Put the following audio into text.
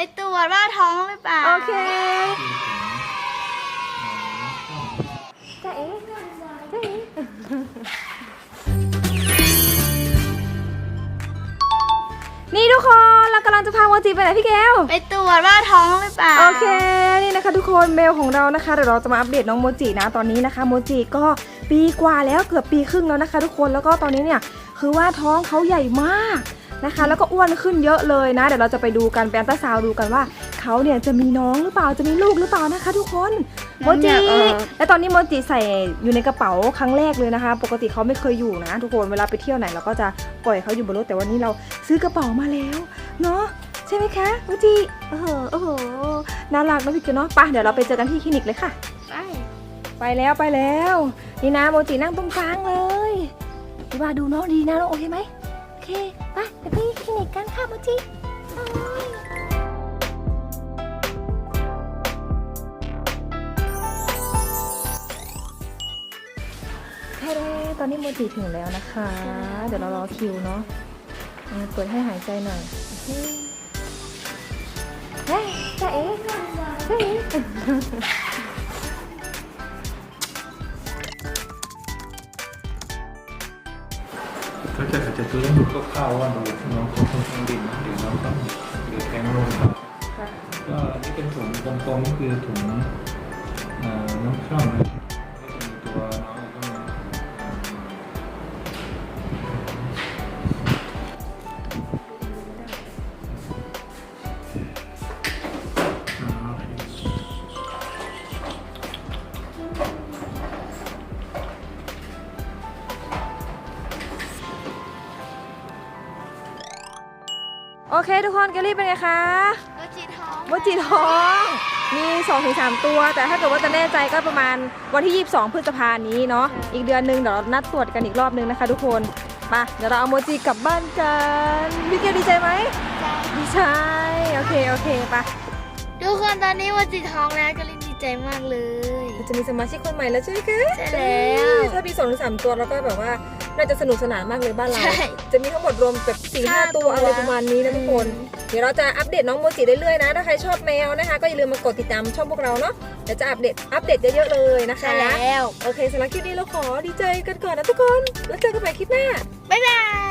ไปตรวจว่าท้องหรือเปล่า โอเคคือถึงเอ่อน้ำคร่ำจ้าเอ๋จ้าเอ๋นี่ทุกคนเรากำลังจะพาโมจิไปไหนพี่แก้ว ไปตรวจว่าท้องหรือเปล่า โอเค นี่นะคะทุกคนเมลของเรานะคะเดี๋ยวเราจะมาอัปเดตน้องโมจินะตอนนี้นะคะโมจิก็ปีกว่าแล้วเกือบปีครึ่งแล้วนะคะ ทุกคนแล้วก็ตอนนี้เนี่ยคือว่าท้องเขาใหญ่มาก นะคะ แล้วก็อ้วนขึ้นเยอะเลยนะ เดี๋ยวเราจะไปดูกันแปลนตาซาวด์ดูกันว่าเขาเนี่ยจะมีน้องหรือเปล่าจะมีลูกหรือเปล่านะคะ ทุกคนโมจิเออและตอนนี้โมจิใส่อยู่ในกระเป๋าครั้งแรกเลยนะคะ ปกติเขาไม่เคยอยู่นะ ทุกคนเวลาไปเที่ยวไหนเราก็จะปล่อยเขาอยู่บนรถแต่วันนี้เราซื้อกระเป๋ามาแล้วเนาะใช่ไหมคะโมจิโอ้โหโอ้โหน่ารักนะพี่เกดเนาะไปะเดี๋ยวเราไปเจอกันที่คลินิกเลยค่ะไปไปแล้วไปแล้ว นี่นะโมจินั่งตรงกลางเลยพี่ว่าดูน้องดีนะน้องโอเคไหมโอ เคไปเดี๋ยวไปคลินิกกันค่ะโมจิเฮ้ตอนนี้โมจิถึงแล้วนะคะ เดี๋ยวเรารอคิวเนาะอ่าเปิดให้หายใจหน่อยโอเคเฮ้ยจ้าเอ๋จ้าเอ๋ ก็จะอาจจะตัวให้ดูคร่าวๆว่าดูน้องเขาค่อนข้างดิ่งนะเดี๋ยวน้องต้องเดี๋ยวแทงลงครับค่ะก็นี่เป็นถุงกลมๆนี่คือถุงเอ่อน้ำคร่ำนะ โอเคทุกคนเกลลี่เป็นไงคะโมจิท้องโมจิท้อง มี2-3ถึงตัว แต่ถ้าเกิดว่าจะแน่ใจก็ประมาณวันที่ 22 พฤษภานี้เนาะอีกเดือนหนึ่งเดี๋ยวเรานัดตรวจกันอีกรอบนึงนะคะ ทุกคนมาเดี๋ยวเราเอาโมจิกลับบ้านกันพี่เกลดีใจไหมดีใจโอเคโอเคไปะทุกคนตอนนี้โมจิท้องแล้วก็เลยดี ใจมากเลยจะมีสมาชิกคนใหม่แล้วใช่ไหมคะใช่แล้ว ถ้ามีสองถึงสามตัวแล้วก็แบบว่าน่าจะสนุกสนานมากเลยบ้านเรา ใช่จะมีทั้งหมดรวมแบบสี่ห้าห้าตัวตัว อะไรประมาณนี้นะทุกคน เดี๋ยวเราจะอัปเดตน้องโมจิเรื่อยๆนะ ถ้าใครชอบแมวนะคะ ก็อย่าลืมมากดติดตามช่องพวกเราเนาะ เดี๋ยวจะอัปเดตอัปเดตเยอะๆเลยนะคะ ใช่แล้ว โอเคสำหรับคลิปนี้เราขอดีใจกันก่อนนะทุกคน แล้วเจอกันใหม่คลิปหน้า บ๊ายบาย